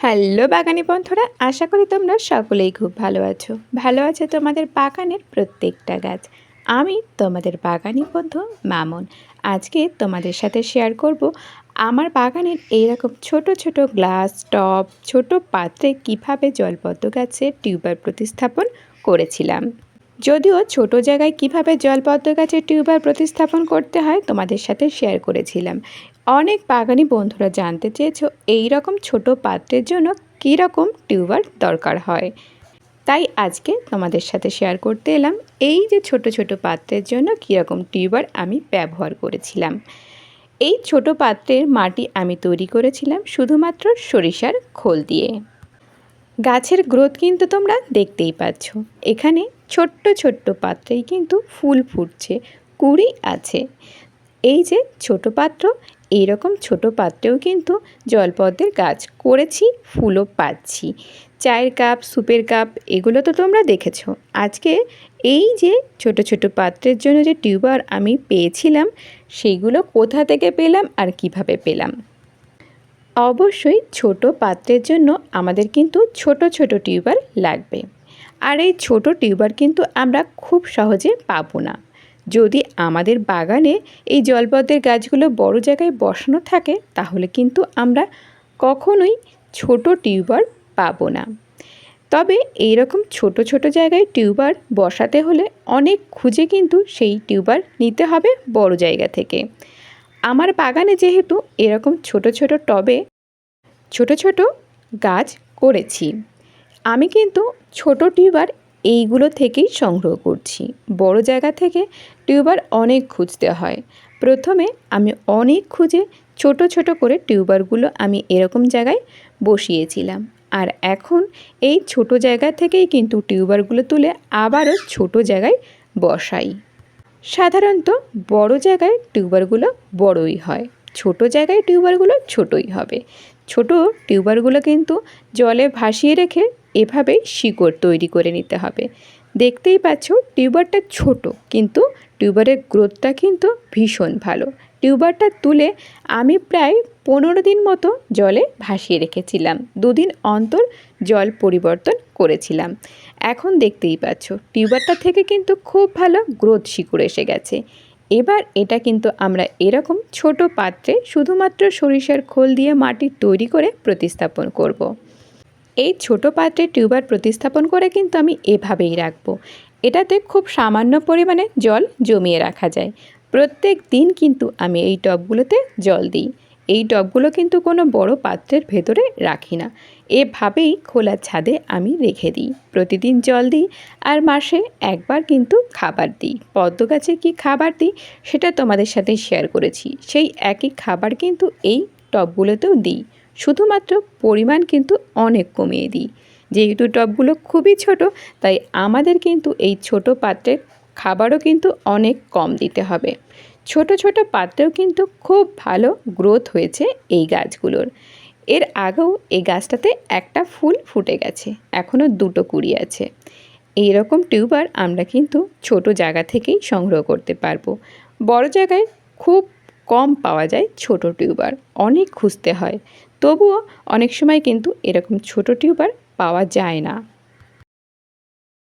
Hello বাগানি বন্ধুরা, আশা করি তোমরা সকলেই খুব ভালো আছো। ভালো আছে তোমাদের বাগানের প্রত্যেকটা গাছ। আমি তোমাদের বাগানি বন্ধু মামুন। আজকে তোমাদের সাথে শেয়ার করব আমার বাগানের এইরকম ছোট ছোট গ্লাস টব ছোট পাত্রে কীভাবে জলপদ্ম গাছের টিউবার প্রতিস্থাপন করেছিলাম। যদিও ছোট জায়গায় কীভাবে জলপদ্ম গাছের টিউবার প্রতিস্থাপন করতে হয় তোমাদের সাথে শেয়ার করেছিলাম। অনেক বাগানি বন্ধুরা জানতে চেয়েছো এই রকম ছোট পাত্রের জন্য কী রকম টিউবার দরকার হয়। তাই আজকে তোমাদের সাথে শেয়ার করতে এলাম এই যে ছোট ছোট পাত্রের জন্য কীরকম টিউবার আমি ব্যবহার করেছিলাম। এই ছোট পাত্রের মাটি আমি তৈরি করেছিলাম শুধুমাত্র সরিষার খোল দিয়ে। গাছের গ্রোথ কিন্তু তোমরা দেখতেই পাচ্ছ। এখানে ছোট্ট ছোট্ট পাত্রেই কিন্তু ফুল ফুটছে, কুড়ি আছে। এই যে ছোট পাত্র, এইরকম ছোট পাত্রেও কিন্তু জলপদ্মের গাছ করেছি, ফুলও পাচ্ছি। চায়ের কাপ সুপের কাপ, এগুলো তো তোমরা দেখেছ। আজকে এই যে ছোট ছোট পাত্রের জন্য যে টিউবার আমি পেয়েছিলাম, সেইগুলো কোথা থেকে পেলাম আর কীভাবে পেলাম? অবশ্যই ছোট পাত্রের জন্য আমাদের কিন্তু ছোট ছোট টিউবার লাগবে। আর এই ছোট টিউবার কিন্তু আমরা খুব সহজে পাবো না। যদি আমাদের বাগানে এই জলপদ্মের গাছগুলো বড় জায়গায় বসানো থাকে, তাহলে কিন্তু আমরা কখনোই ছোট টিউবার পাবো না। তবে এই রকম ছোট ছোট জায়গায় টিউবার বসাতে হলে অনেক খুঁজে কিন্তু সেই টিউবার নিতে হবে বড় জায়গা থেকে। আমার বাগানে যেহেতু এরকম ছোট ছোট টবে ছোট ছোট গাছ করেছি, আমি কিন্তু ছোট টিউবার এইগুলো থেকেই সংগ্রহ করছি। বড় জায়গা থেকে টিউবার অনেক খুঁজতে হয়। প্রথমে আমি অনেক খুঁজে ছোট ছোট করে টিউবারগুলো আমি এরকম জায়গায় বসিয়েছিলাম। আর এখন এই ছোট জায়গা থেকেই কিন্তু টিউবারগুলো তুলে আবারও ছোট জায়গায় বসাই। সাধারণত বড় জায়গায় টিউবারগুলো বড়ই হয়, ছোট জায়গায় টিউবারগুলো ছোটই হবে। ছোট টিউবারগুলো কিন্তু জলে ভাসিয়ে রেখে এভাবেই শিকড় তৈরি করে নিতে হবে। দেখতেই পাচ্ছ, টিউবারটা ছোট, কিন্তু টিউবারের গ্রোথটা কিন্তু ভীষণ ভালো। টিউবারটা তুলে আমি প্রায় পনেরো দিন মতো জলে ভাসিয়ে রেখেছিলাম। দুদিন অন্তর জল পরিবর্তন করেছিলাম। এখন দেখতেই পাচ্ছ, টিউবারটা থেকে কিন্তু খুব ভালো গ্রোথ শিকড় এসে গেছে। এবার এটা কিন্তু আমরা এরকম ছোট পাত্রে শুধুমাত্র সরিষার খোল দিয়ে মাটি তৈরি করে প্রতিস্থাপন করব। এই ছোট পাত্রে টিউবার প্রতিস্থাপন করে কিন্তু আমি এভাবেই রাখব। এটাতে খুব সামান্য পরিমাণে জল জমিয়ে রাখা যায়। প্রত্যেক দিন কিন্তু আমি এই টবগুলোতে জল দিই। এই টবগুলো কিন্তু কোনো বড় পাত্রের ভেতরে রাখি না। এভাবেই খোলা ছাদে আমি রেখে দিই। প্রতিদিন জল দিই আর মাসে একবার কিন্তু খাবার দিই। পদ্ম গাছে কী খাবার দিই সেটা তোমাদের সাথে শেয়ার করেছি। সেই একই খাবার কিন্তু এই টবগুলোতেও দিই। শুধুমাত্র পরিমাণ কিন্তু অনেক কমিয়ে দিই। যেহেতু টবগুলো খুবই ছোট, তাই আমাদের কিন্তু এই ছোট পাত্রের খাবারও কিন্তু অনেক কম দিতে হবে। ছোট ছোট পাত্রেও কিন্তু খুব ভালো গ্রোথ হয়েছে এই গাছগুলোর। এর আগেও এই গাছটাতে একটা ফুল ফুটে গেছে এখনও দুটো কুড়ি আছে। এই রকম টিউবার আমরা কিন্তু ছোট জায়গা থেকেই সংগ্রহ করতে পারব। বড় জায়গায় খুব কম পাওয়া যায় ছোট টিউবার। অনেক খুঁজতে হয়। তবুও অনেক সময় কিন্তু এরকম ছোট টিউবার পাওয়া যায় না।